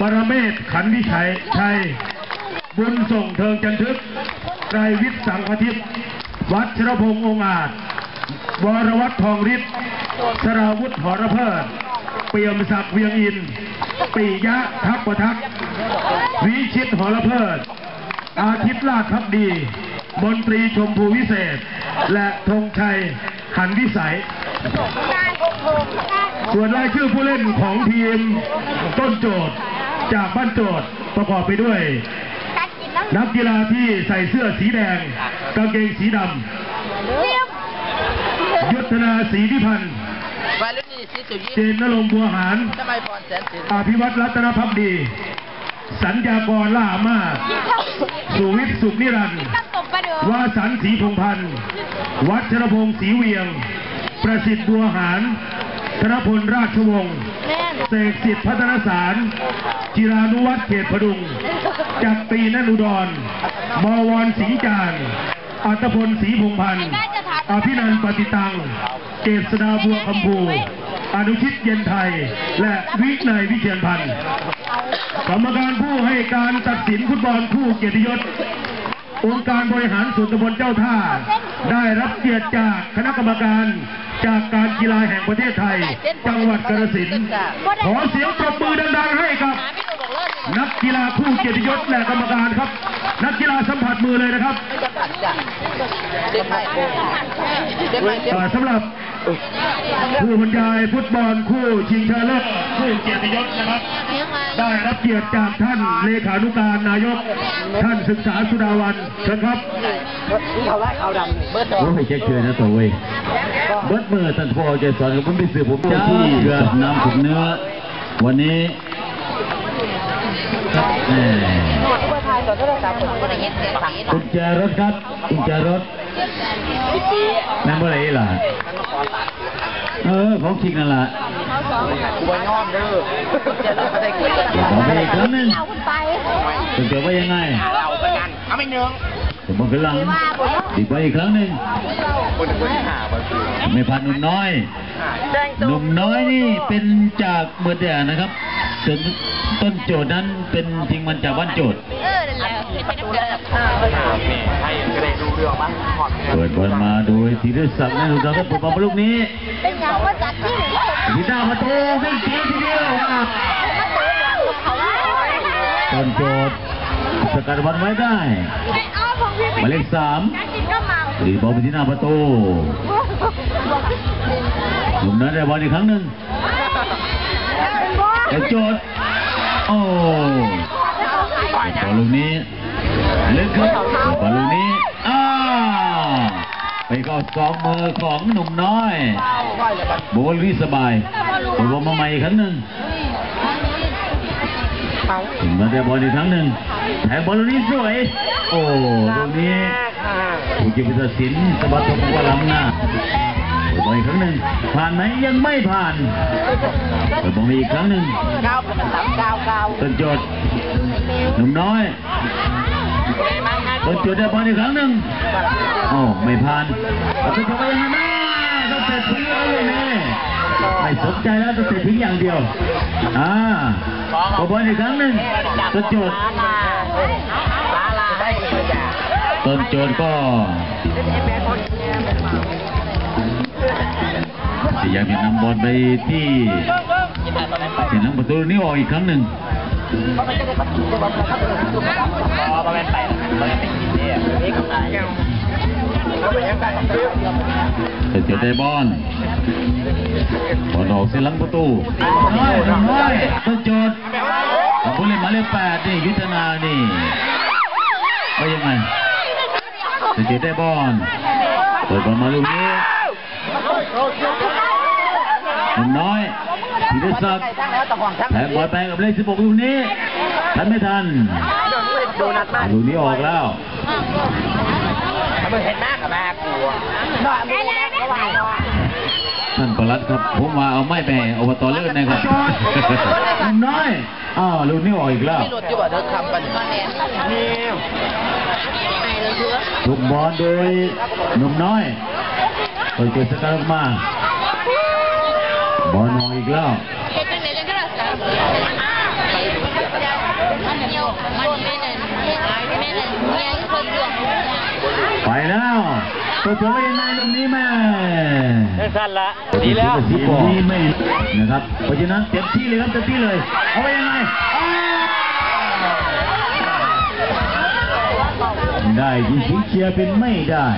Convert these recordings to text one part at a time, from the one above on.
ปรเมศขันวิชัยชัย บุญส่งเทิงจันทึกไรวิทย์สังคทิพย์วัชรพงษ์องอาจ วรวัตรทองฤทธิ์สราวุธหอระเพิดเปี่ยมศักดิ์เวียงอินปิยะทักประทักษ์วิชิตหอระเพิดอาทิตย์ลาดพักดี มนตรีชมพูวิเศษ และธงชัย ขันวิสัย ส่วนรายชื่อผู้เล่นของทีมต้นโจทย์จากบ้านโจทย์ประกอบไปด้วย นักกีฬาที่ใส่เสื้อสีแดง กางเกงสีดำยุทธนาศรีพิพันธ์วารุณีศรีสุยิ้เจนนรงค์บัวหารทำไมพรแสนสินอภิวัตรรัตนพักดี สัญญากรล่ามาศสุวิทย์สุขนิรันดร์วาสันต์ศรีพงษ์พันธ์ วัชรพงศ์ศรีเวียง ประสิทธิ์บัวหาร ธนพลราชวงศ์เสกสิทธิ์พัฒนสาร จิรานุวัฒน์เขตพดุง จักรีนันอุดรบวรสิงห์จานอัตพลศรีพงษ์พันธ์อภินันท์ปฏิตังเจษดาบัวคำภู อนุชิตเย็นไทย และวินัยวิเชียนพันธ์กรรมการผู้ให้การตัดสินฟุตบอลคู่เกียรติยศองค์การบริหารส่วนตำบลเจ้าท่า ได้รับเกียรติจากคณะกรรมการจากการกีฬาแห่งประเทศไทย จังหวัดกระสินขอเสียงปรบมือดังๆให้กับ นักกีฬาคู่เกียรติยศและกรรมการครับ นักกีฬาสัมผัสมือเลยนะครับไม่จำกัดจ้ะเด็กใหม่เด็กใหม่เด็กอ่าสำหรับผู้บรรยายฟุตบอลคู่ชิงชนะเลิศคู่เกียรติยศนะครับ ได้รับเกียรติจากท่านเลขานุการนายก ท่านศึกษาสุดาวันเชิญครับเบอร์สองโอ้ยเจ๊เชยนะตัวเว้ยเบิดมือท่านพ่อใจสอนกับผมไปซื้อผมจ้าที่เรือน้ำถุงเนื้อ วันนี้แหม่ กุญแจรถครับกุญแจรถแม่งเมื่อไหรล่ะ เออของจริงนั่นล่ะบวยน้อมเด้อจะเลิกอะไรกันเดี๋ยวบอกไปอีกครั้งหนึงคุณเจอว่ายังไงเราไปกันเอาไม่เนืองผมบอกขึ้นหลังอีกไปอีกครั้งหนึ่งไม่ผ่านหนุ่มน้อย หนุ่มน้อยนี่เป็นจากเมืองเดียนะครับจนต้นโจทย์นั้นเป็นจริงมันจากบ้านโจทย์เออนั่นแหละเป็นน้ำเดือดแม่ให้ก็ได้ดูเรื่องมั้งหอดเปิดบอลมาโดยธีรศักดิ์นะครับเราก็ปลุกบอลลูกนี้เป็นอย่างว่าจัดที่หนึ่งเขาทีดาวประตูไม่เสียทีเดียวอะเขาว่าต้นโจทย์สกัดบอลไว้ได้ไม่เอาผมพี่หมายเลขสามนักกินก็เมา ตีบอลไปที่หน้าประตูหนุ่มน้อยได้บอลอีกครั้งหนึ่งแต่โจทโอ้บอลลูกนี้ลึกครับบอลลูกนี้อ้าวไปเข้าสองมือของหนุ่มน้อยบอลลูกนี้สบายบอลมาใหม่อีกครั้งหนึ่งถึงมาได้บอลอีกครั้งหนึ่งแทงบอลลูกนี้สวย โอ้ลูกนี้ ผู้จิตตัดสินสะบัดตกวาล้ำหน้าไปบอลอีกครั้งหนึ่งผ่านไหมยังไม่ผ่านไปบอลมาอีกครั้งหนึ่งเก้าเป็นสามเก้าเก้าต้นโจทย์หนุ่มน้อยต้นโจทย์ได้บอลอีกครั้งหนึ่งโอ้ไม่ผ่านเอาต้นโจทย์ไปยังไงนะต้องเตะทิ้งแล้วเลยแน่ไม่สนใจแล้วต้องเตะทิ้งอย่างเดียวอ่าเอาบอลอีกครั้งหนึ่งต้นโจทย์ลาลาได้เลยจ้ะ ต้นโจทย์ก็พยายามจะนำบอลไปที่ยี่ห้อตอนนั้นไปเสียงประตูนี้ออกอีกครั้งหนึ่งเป็นจุดพอประเนี่ยนี่ก็ตายเดบอลบอลออกเส้นหลังประตูน้อยน้อยต้นโจทย์ผู้เล่นหมายเลขแปดนี่ยุทธนานี่ ว่ายังไงต้นโจทย์ได้บอลเปิดบอลมาลูกนี้หนุ่มน้อยธีรศักดิ์ตั้งแล้วตะหวงทั้งแทงบอลไปกับเลข 16 ลูกนี้ ทันไม่ทันโดนัทมากลูกนี้ออกแล้วมึงเห็นหน้ากับแม่กูน้อยมึงนะระหว่างท่านประหลัดครับ ผมมาเอาไม้ไปอบตเลื่อนนะครับหนุ่มน้อย อ้าวลูกนี้ออกอีกแล้วที่รถอยู่ว่าเดินทำกันนี่ ถูกบอลโดยหนุ่มน้อยเปิดเกิดสกัดออกมาบอลออกอีกแล้วเก็บเป็นเด็กกันก็รักษาเดียวมันไม่ได้ไม่ได้เนี่ยคนเดียวไปแล้วตัวเธอว่ายังไงตรงนี้แม่ได้สั้นละดีแล้วสีนี้ไม่นะครับเพราะฉะนั้นเต็มที่เลยครับเต็มที่เลย เอาไว้ยังไง ได้ยิงเชียร์เป็นไม่ได้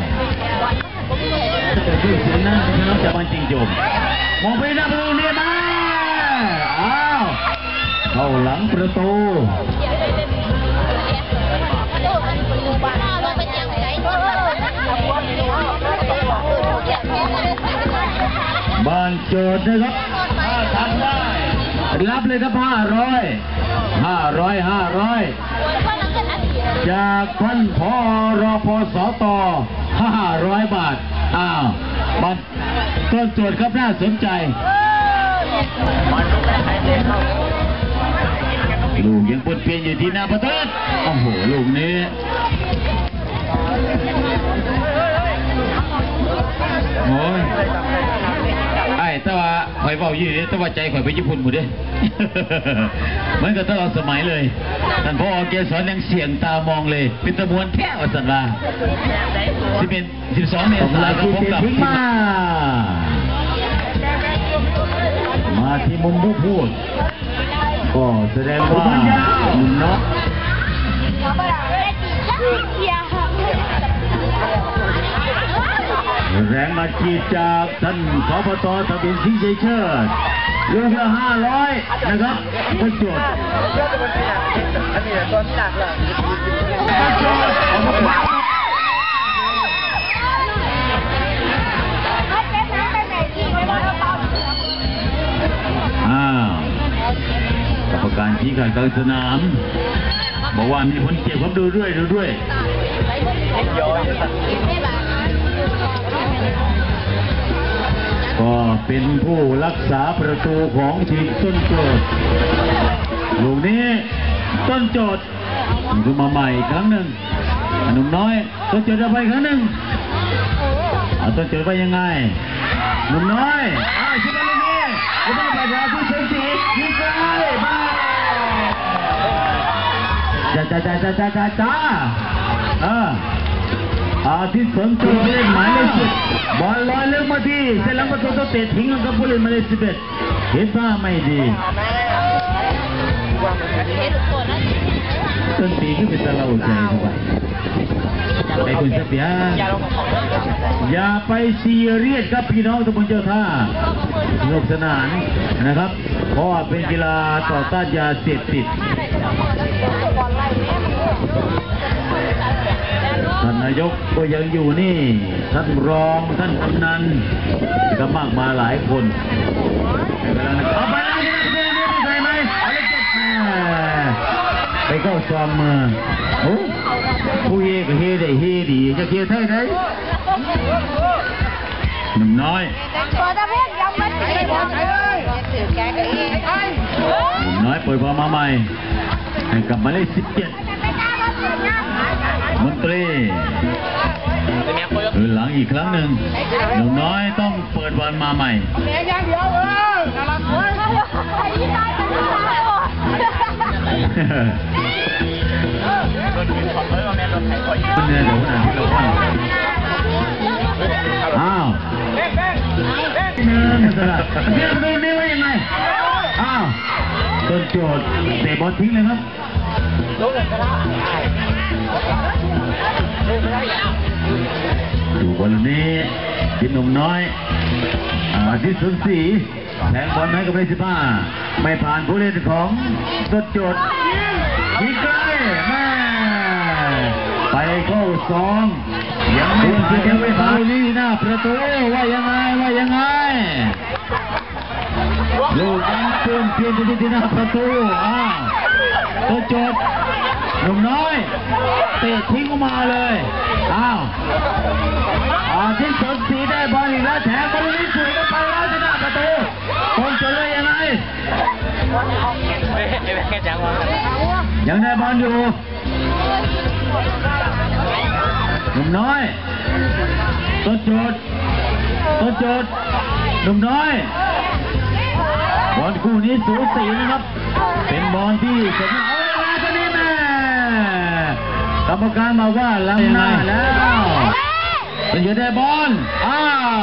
แต่ด้วยเสียงนั้นเป็นน้องจากบันจริงจมมองไปหน้าประตูเนี่ยมาอ้าวเข้าหลังประตูบ้านโจทย์นะครับถ้าทำได้ รับเลยครับห้าร้อยห้าร้อยห้าร้อย จากท่านพอรอพอสตห้าร้อยบาท อ้าวบัตรต้นโจทย์ครับน่าสนใจลูกยังปนเปลี่ยนอยู่ที่หน้าประตูโอ้โห ลูกนี้โอ้ย แต่ว่าข่อยเบาอยู่นี่แต่ว่าใจข่อยไปญี่ปุ่นหมดเด้เหมือนกับตลอดสมัยเลยท่านพ่อเกสรยังเสียงตามองเลยเป็นตะมวนแท้วสันว่าสิบเอ็ดสิบสองเมษายนพบกับมา มาที่มุมผู้พูดก็แสดงว่ามุมเนาะ แรงมาจีดจากท่านสพตทะเบียนสีชัยเชิดลูกละห้าร้อยนะครับประจวบอันนี้ตัวที่หนักเลยอ้าวกรรมการชี้ขาดกลางสนาม บอกว่ามีคนเจ็บครับดูด้วยดูด้วย ก็เป็นผู้รักษาประตูของทีมต้นโจทย์ลูกนี้ต้นโจทย์ดูมาใหม่ครั้งหนึ่งหนุ่มน้อยต้นโจทย์จะไปครั้งหนึ่งเอาต้นโจทย์ไปยังไงหนุ่มน้อยอ้าวชิบะลูกนี้ไม่ต้องไปรอที่เซนซียิงไกลมาจ้าจ้าจ้าจ้าจ้าจ้าเออ อาทิตย์สนใจเล่นหมายเลขสิบบอลลอยเลือกมาที่เสร็จแล้วประตูต้องเตะทิ้งกับผู้เล่นมาเลสิบเอ็ดเห็นท่าไม่ดีต้นปีก็เป็นตะเราใจไปไอ้คุณเสเปียาองอย่าไปซีเรียสครับพี่น้องทุกคนเจ้าท่าสนุกสนานนะครับ เพราะว่าเป็นกีฬาต่อต้านยาเสพติด ท่านนายกก็ยังอยู่นี่ ท่านรองท่านกำนันก็มากมายหลายคนเอาไปแล้วนี่นี่นี่ใส่ไหมเอาเลยเจ็บแม่ไปเข้าซองมาโอ้ผู้เฮก็เฮได้เฮดีจะเฮไทยได้หนุ่มน้อยตัวตะเพียนยังไม่ถึงเลยถือแกก็เองหนุ่มน้อยเปิดบอลมาใหม่ให้กลับมาเลขสิบเจ็ด มนตรีคนเดินหลังอีกครั้งหนึ่งหนุ่มน้อยต้องเปิดบอลมาใหม่คนกินของเลยว่าแม่รถไถก่อยเนี่ยเดี๋ยววันนั้นที่เราฟังอ้าวเนินสลัดเรียกประตูนี้ว่ายังไงอ้าวต้นโจทย์เตะบอลทิ้งเลยครับ รู้เลยก็ได้ดูบอลนี้กินหนุ่มน้อยอาทิตย์สุนทรีแทงบอลให้กับเลสิบ้าไม่ผ่านผู้เล่นของต้นโจทย์ยิงไกลแม่ไปเข้าสองยังไม่ผ่านยังไม่ผ่านนี่หน้าประตูว่ายังไงว่ายังไงลูกยังเปลี่ยนเปลี่ยนที่หน้าประตูอ้าวตัวจบ หนุ่มน้อยเตะทิ้งออกมาเลย อ้าวอาทิตย์สนศรีได้บอลอีกแล้วแถมบอลนี้สวยกันไปแล้วที่หน้าประตูคนจบเลยยังไงไม่เห็นแค่จังวะยังได้บอลอยู่หนุ่มน้อยต้นโจดต้นโจดหนุ่มน้อยบอลคู่นี้สูสีนะครับ เป็นบอลที่สมเอาเวลาตัวนี้แม่ รมการบอกว่าล้ำหน้าแล้วเป็นอยู่ได้บอลอ้าว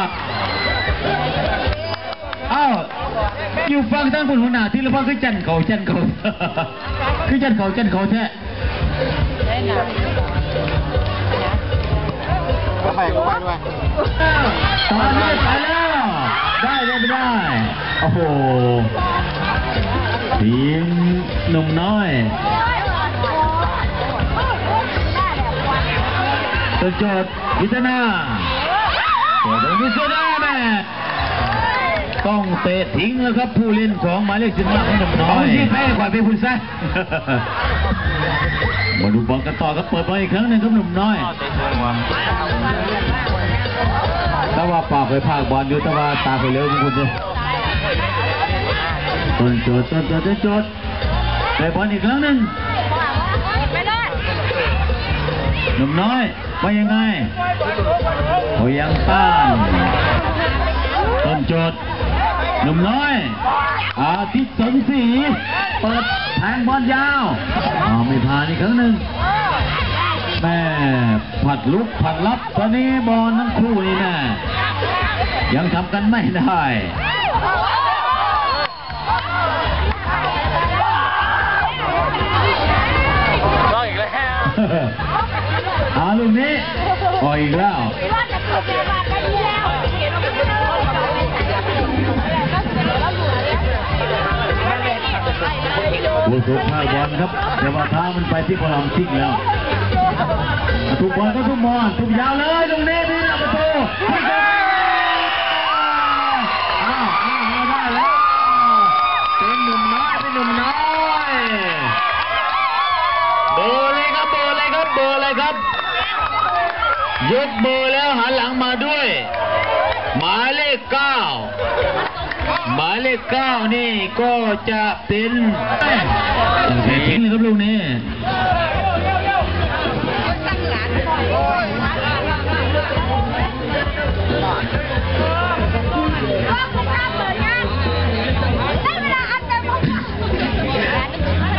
อ้าวอยู่ฟังทั้งคุณหัวหน้าที่ละพังคือจันเขาจันเขาคือจันเขาจันเขาแท้ก็ไปก็ไปด้วยตอนนี้ไปแล้ว ได้ได้ไม่ได้ โอ้โหทีมหนุ่มน้อย ตัวโจทย์วิทนาตัวโจทย์วิทนาแม่ต้องเตะทิ้งแล้วครับผู้เล่นของหมายเลขสิบห้าของหนุ่มน้อยที่แพ้กว่าเป็นคุณซะมาดูบอลกันต่อครับเปิดบอลอีกครั้งหนึ่งครับหนุ่มน้อยถ้าว่าปากไปภาคบอลอยู่แต่ว่าตาไปเร็วของคุณเนี่ยต้นโจทย์ต้นโจทย์ต้นโจทย์ได้บอลอีกครั้งหนึ่ง หนุ่มน้อยว่ายังไงโอยังต้านต้นโจทย์หนุ่มน้อยอาทิตย์สนศรีเปิดแทงบอลยาวอ้าวไม่ผ่านอีกครั้งหนึ่งแม่ผัดลุกผัดรับตอนนี้บอลทั้งคู่นี่แน่ยังทำกันไม่ได้ ก็อีกแล้วอาลูกนี้ปล่อยอีกแล้วรอดจากแล้วผู้สุดท้ายบอลครับเดี๋ยว่าท้ามันไปที่พลังทิ้งแล้วทุกบอลก็ทุกบอลทุกยาวเลยตรงนี้นี่นะประตู เบเบอร์เลยครับ ยกเบอร์แล้วหันหลังมาด้วย หมายเลขเก้าหมายเลขเก้านี่ก็จะเป็นเททิ้งเลยครับลูกนี้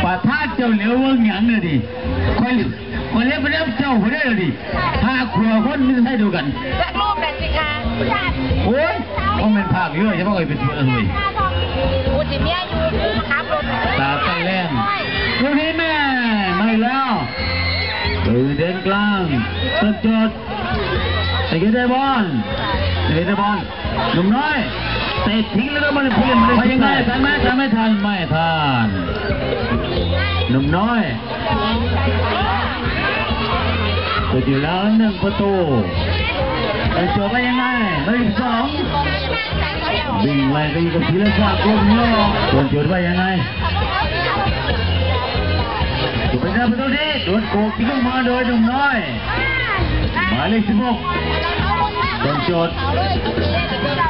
ป่าท่าเจ้าเหลียวเวิ้งหยังเนี่ยดิคอย คอยเรียกไปเรียกเจ้าคนนี้เลยดิพาครัวคนไม่ใช่ดูกันรูปแบบสิคะโอ้ยต้องเป็นภาคเยอะใช่ไหมเอ่ยเป็นตัวเอ่ยกูจิเมียอยู่ขับรถตาตะแลงลูกนี้แม่ไม่แล้วตือเดินกลางต้นจดแต่ก็ได้บอลแต่ก็ได้บอลหนุ่มน้อยเตะทิ้งแล้วก็มาเลยเพื่อนมาเลยยังไงทันไหมทันไม่ทันไม่ทันหนุ่มน้อย ตัวอยู่แล้วหนึ่งประตูแต่จบไปยังไงไม่ถึงสองวิ่งไล่ก็อยู่กับธีรศักดิ์ลงโยกตัวจดไปยังไงถูกเป็นประตูนี้โดนโกกทิ้องมาโดยหนุ่มน้อยหมายเลขสิบหกโดนจทย์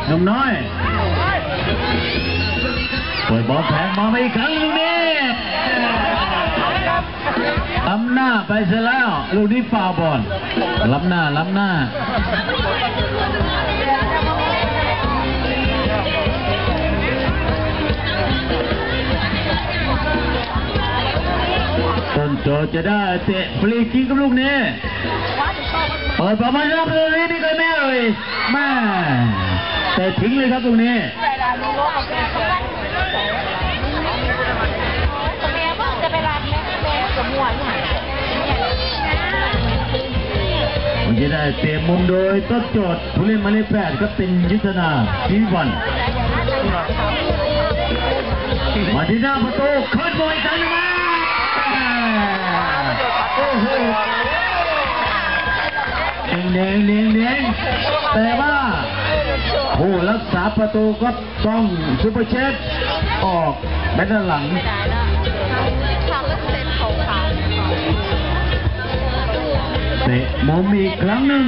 หนุ่มน้อยเปิดบอลแผงมาไม่อีกครั้งลูกนี้ ล้ำหน้าไปเสียแล้วลูกนี้ฟาวบอลล้ำหน้าล้ำหน้าต้นโจจะได้เตะฟรีคิกกับลูกนี้เปิดประมาณรับเลยนี่ก็แม่เลยแม่เตะทิ้งเลยครับตรงนี้ วันจะได้เตะมุมโดยต้นโจทย์ผู้เล่นหมายเลขแปดก็เป็นยุทธนาพิวันมาที่หน้าประตูขึ้นบอยกันมาโอ้โหเด้งเด้งเด้งเด้งแต่ว่าผู้รักษาประตูก็ต้องซุปเปอร์เชฟออกแบนด้านหลัง มุมอีกครั้งหนึ่ง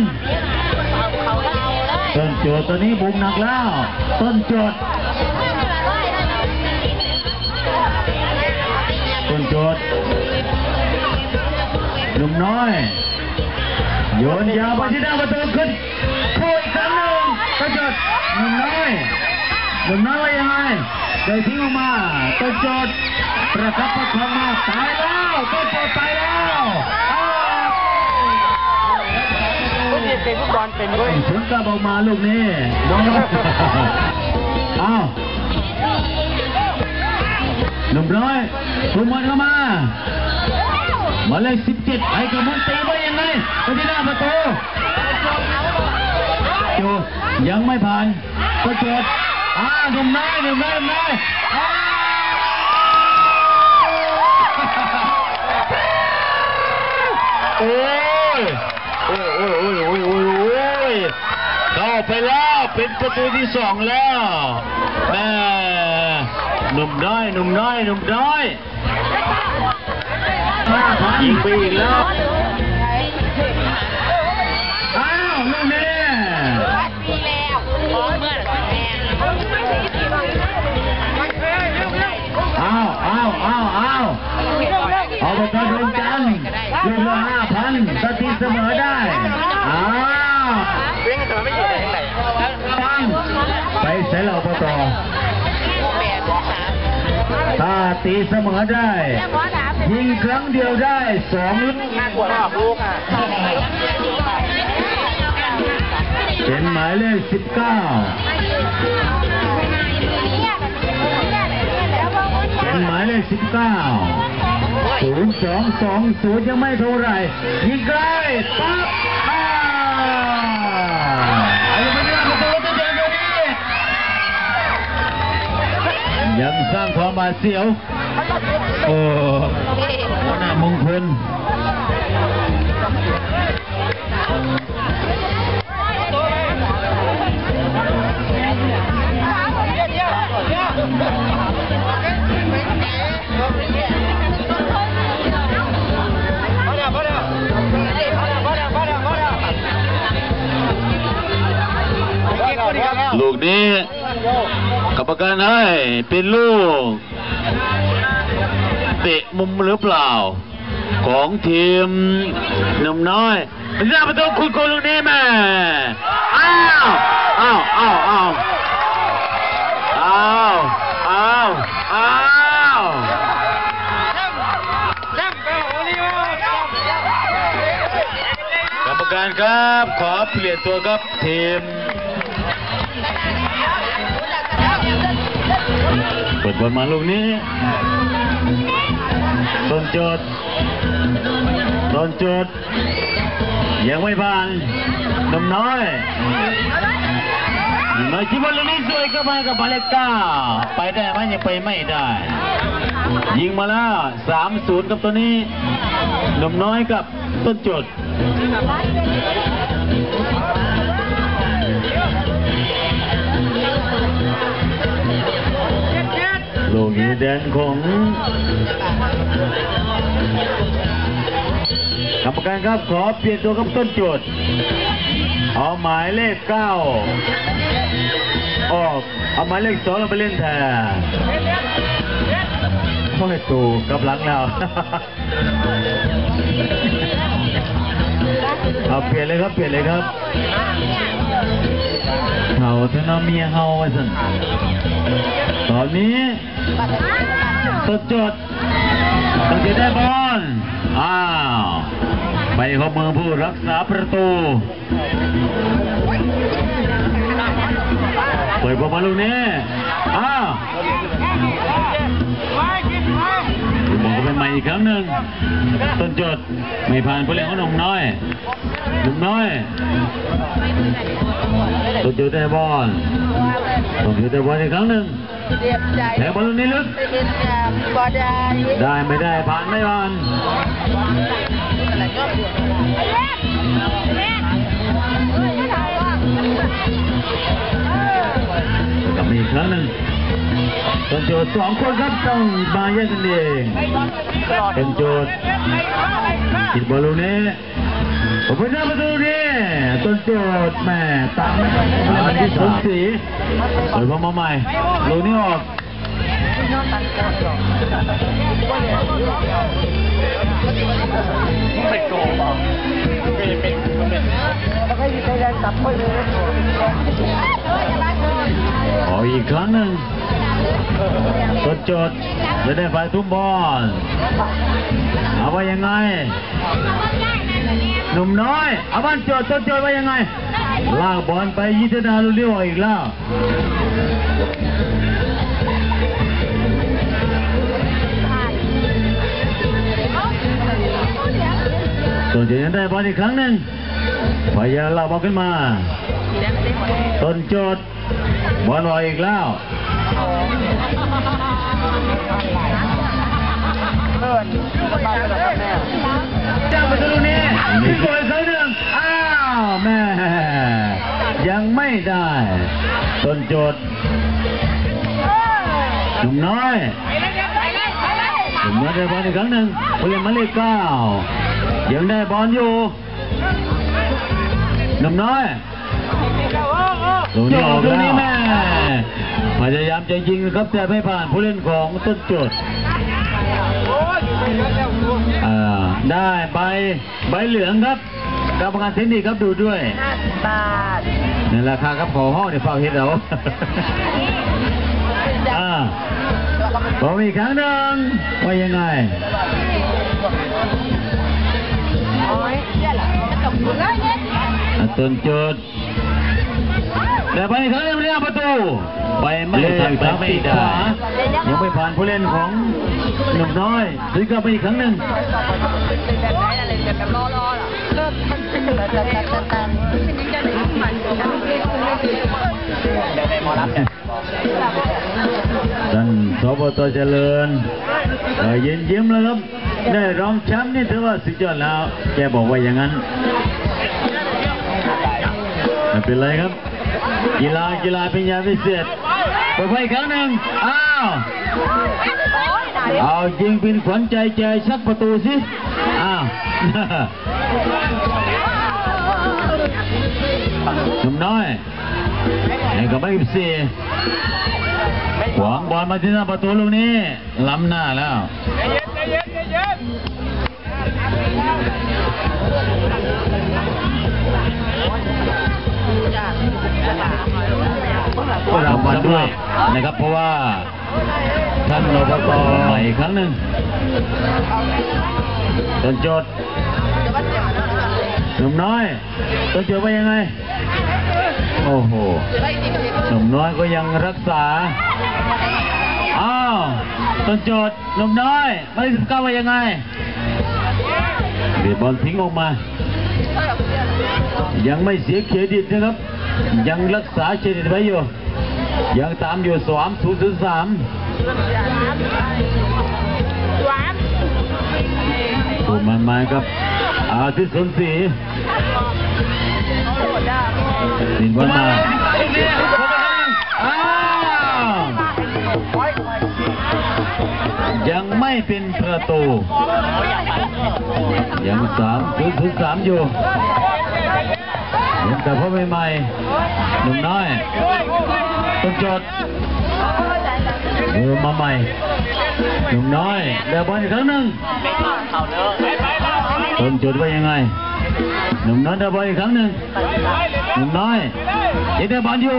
ต้นโจทย์ตอนนี้บุกหนักแล้ว ต้นโจทย์ต้นโจทย์หนุ่มน้อย โยนยาวไปที่หน้าประตูขึ้นโค้อีกครั้งหนึ่งต้นโจทย์หนุ่มน้อยหนุ่มน้อยว่ายังไงได้ทิ้งออกมาต้นโจทย์ประคับประคองมาตายแล้วต้นโจทย์ตายแล้ว บอลเป็นด้วยสวนกลับออกมาลูกนี้บอลเอาหนุ่มน้อยทุ่มบอลเข้ามาหมายเลขสิบเจ็ดไอ้กระมุนตีไว้ยังไงไปที่หน้าประตูโจยังไม่ผ่านก็เกิดอ่าหนุ่มน้อยหนุ่มน้อยหนุ่มน้อยอ้าวโอ้ยโอ้ยโอ้ยโอ้ยโอ้ยโอ้ยโอ้ยเข้าไปแล้วเป็นประตูที่สองแล้วแม่หนุ่มน้อยหนุ่มน้อยหนุ่มน้อยยิงไปอีกแล้วอ้าวลูกนี้ปีแล้วอ้าวอ้าวอ้าวอ้าว เอาไปกระดมจันทร์ลูกละห้าพันสตีเสมอได้อ้าวเรื่องแต่ไม่อยู่ไหนไหนปังไปใส่เหล่าปตอแปดสามถ้าตีเสมอได้แล้วหมอถามยิงครั้งเดียวได้สองลูกน่ากลัวมากลูกอะเป็นหมายเลขสิบเก้า เป็นหมายเลขสิบเก้าศูนย์สองสองศูนย์ยังไม่เท่าไหร่ยิงไกลปั๊บอ้าอยังไม่ได้ปดียวเดียวนี้ยังสร้างความบาดเสียว โอ้หัวหน้ามงคล ลูกนี้กรรมการให้เป็นลูก เตะมุมหรือเปล่า ของทีมนมน้อยหน้าประตูคุณโกลูกนี้แม่อ้าวอ้าวอ้าวอ้าว อ้าวอ้าวอ้าวจังเปล่าโอลิโอกรรมการครับ ขอเปลี่ยนตัวครับทีมเปิดบอลมาลูกนี้ต้นโจดต้นโจดยังไม่ผ่านนุ่มน้อย ชิบอลลูกนี้สวยเข้ามากับหมาเลขเก้า ไปได้ไหมยังไปไม่ได้ ยิงมาแล้วสามศูนย์กับตัวนี้หนุ่มน้อยกับต้นโจดลูกนี้แดนของกรรมการครับขอเปลี่ยนตัวกับต้นโจทย์เอาหมายเลขเก้า ออก เอาหมายเลขสองเราไปเล่นแทนโอ้ยตูกำลังแล้วเอาเปลี่ยนเลยครับเปลี่ยนเลยครับเขาเทนอเมียเฮาไว้สันตอนนี้สดจดต้องจะได้บอลอ้าวไปข้ามือผู้รักษาประตู เปิดบอลมาลูกนี้อ้าวมองก็เป็นใหม่อีกครั้งหนึ่งต้นจดไม่ผ่านผู้เล่นของหนุ่มน้อยหนุ่มน้อยต้นจดได้บอลต้นจดได้บอลอีกครั้งหนึ่งแทงบอลลูกนี้ลึกได้ไม่ได้ผ่านไม่ผ่านกลับอีก ครั้งหนึ่งต้นโจทย์สองคนครับต้องมาแยกกันเองเป็นโจทย์ติดบอลลูกนี้ผมเป็นหน้าประตูนี้ต้นโจทย์แม่ตามไม่ได้อันที่สมศรีเปิดบอมาใหม่ลูกนี้ออก ไม่โกงเป็นเป็นเป็นแล้วก็อยู่ในแรงตับไปเลยขออีกครั้งหนึ่งจดจดจะได้ฝ่ายทุ่มบอลเอาไว้ยังไงหนุ่มน้อยเอาบ้านจดต้นโจดไว้ยังไงลากบอลไปยิทนาลูเรียวอีกแล้ว ต้นจดยังได้บอลอีกครั้งหนึ่งพยายามลาบอลขึ้นมา ต้นโจดบอลลอยอีกแล้วเพื่นบ้านก็แบบแม่จ้าตรงนี้มีกดครั้งหนึ่งอ้าวแม่ยังไม่ได้ ต้นโจดหนุ่มน้อยหนุ่มน้อยได้บอลอีกครั้งหนึ่งผู้เล่นมาเลขเก้า ยังได้บอลอยู่หนุ่มน้อยตรงนี้ออกแล้วแม่พยายามจะยิงนะครับแต่ไม่ผ่านผู้เล่นของต้นโจดอ่าได้ใบใบเหลืองครับกรรมการเทคนิคครับดูด้วยบาทในราคาครับขอห้องเดี๋ยวเฝ้าเฮ็ดเอาอ่าผมอีกครั้งหนึ่งว่ายังไงโอ้ย อะต้นจุดแต่ไปอีกครั้งหนึงเรียกประตูไปไม่ทันไปไม่ได้ยังไม่ผ่านผู้เล่นของหนุ่มน้อยถึงกลับไปอีกครั้งหนึ่งแบบไหนอะไรแบบรอรอล่ะเริ่มแต่แต่แต่แต่เดี๋ยวในมอรับเนี่ยท่านสบตเจริญเอ่อยิ้มยิ้มแล้วครับ ได้รองแชมป์นี่ถือว่าสุดยอดแล้ว แกบอกว่าอย่างนั้นไม่เป็นไรครับ กีฬากีฬาเป็นยาพิเศษไปไปอีกครั้งหนึ่งอ้าวเอายิงเป็นขวัญใจใจชักประตูสิ อ้าวหนุ่มน้อยไอ้ก็ไม่สิบสี่ขวางบอลมาที่หน้าประตูลูกนี้ล้ำหน้าแล้ว ก็รางวัลด้วยนะครับ เพราะว่าท่านอบตใหม่อีกครั้งหนึ่งตนโจทย์หนุ่มน้อยตนโจทย์ว่ายังไง โอ้โหหนุ่มน้อยก็ยังรักษา อ้าวต้นโจทย์หนุ่มน้อยหมายเลขสิบเก้าว่ายังไงเบียดบอลทิ้งออกมา ยังไม่เสียเครดิตนะครับ ยังรักษาเครดิตไว้อยู่ ยังตามอยู่สามศูนย์ศูนย์สามถูกมันมาครับอาทิตย์สนศรีสินวันมา ยังไม่เป็นประตู ยังสามศูนย์ศูนย์สามอยู่เห็นแต่พ่อใหม่ๆหนุ่มน้อยต้นจดเออมาใหม่หนุ่มน้อยเดี๋ยวบอลอีกครั้งหนึ่งต้นจดว่ายังไงหนุ่มน้อยเดี๋ยวบอลอีกครั้งหนึ่งหนุ่มน้อยยังได้บอลอยู่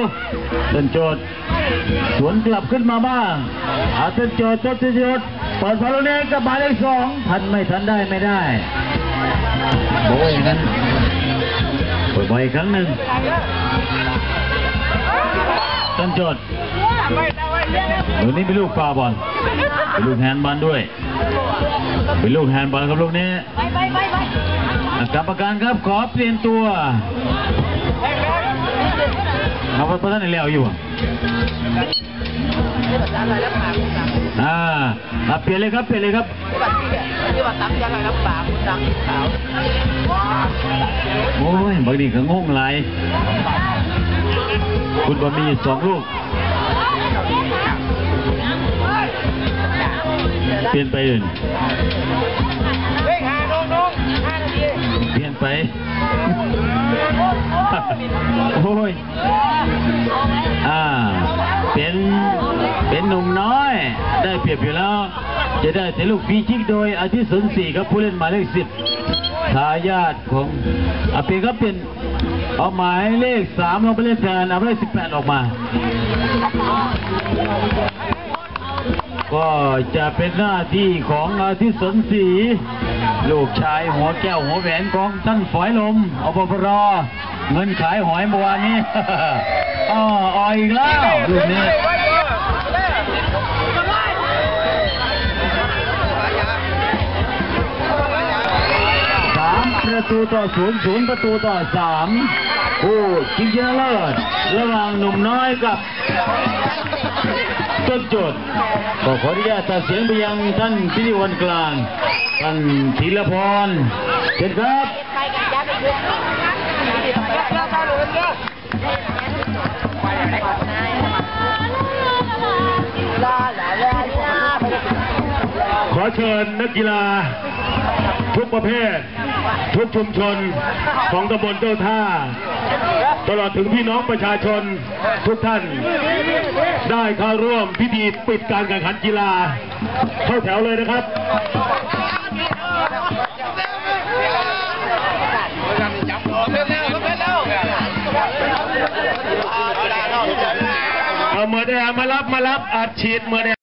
ต้นจด สวนกลับขึ้นมาบ้างอาต้นจดต้นจดเปิดบอลลูกนี้กับหมายเลขสองทันไม่ทันได้ไม่ได้บอกอย่างนั้นเปิดบอลอีกครั้งหนึ่งต้นจดลูกนี้เป็นลูกฟาบอลเป็นลูกแฮนด์บอลด้วย เป็นลูกแฮนด์บอลครับลูกนี้กรรมการครับขอเปลี่ยนตัวเอาไปท่านไหนแล้วอยู่ อ่าเปลี่ยนเลยครับ เปลี่ยนเลยครับโอ้ยบางทีก็งงหลายคุณบอมีสองลูก เปลี่ยนไปอื่นเปลี่ยนไป โอ้ย หนุ่มน้อย ได้เปรียบอยู่แล้ว จะได้แต่ลูกฟรีคิกโดยอาทิตย์สนศรีครับผู้เล่นหมายเลขสิบทายาทของอาปีก็เป็นเอาหมายเลขสามลงไปเล่นแทนเอาเลขสิบแปดออกมา ก็จะเป็นหน้าที่ของอาทิตย์สนศรีลูกชายหัวแก้วหัวแหวนของท่านฝอยลมอปปรเงินขายหอยเมื่อวานนี้อ้อออยอีกแล้วลูกนี้ ประตูต่อ 0 0 ประตูต่อ 3 คู่ชิงชนะเลิศระหว่างหนุ่มน้อยกับต้นจดขอขออนุญาตตัเสียงไปยังท่านพิธีกรกลางท่านธีรพรเชิญครับขอเชิญนักกีฬา ทุกประเภท ทุกชุมชนของตำบลเจ้าท่า ตลอดถึงพี่น้องประชาชนทุกท่าน ได้เข้าร่วมพิธีปิดการแข่งขันกีฬา เข้าแถวเลยนะครับเอาเมื่อได้มารับมารับอัดฉีดเมื่อได้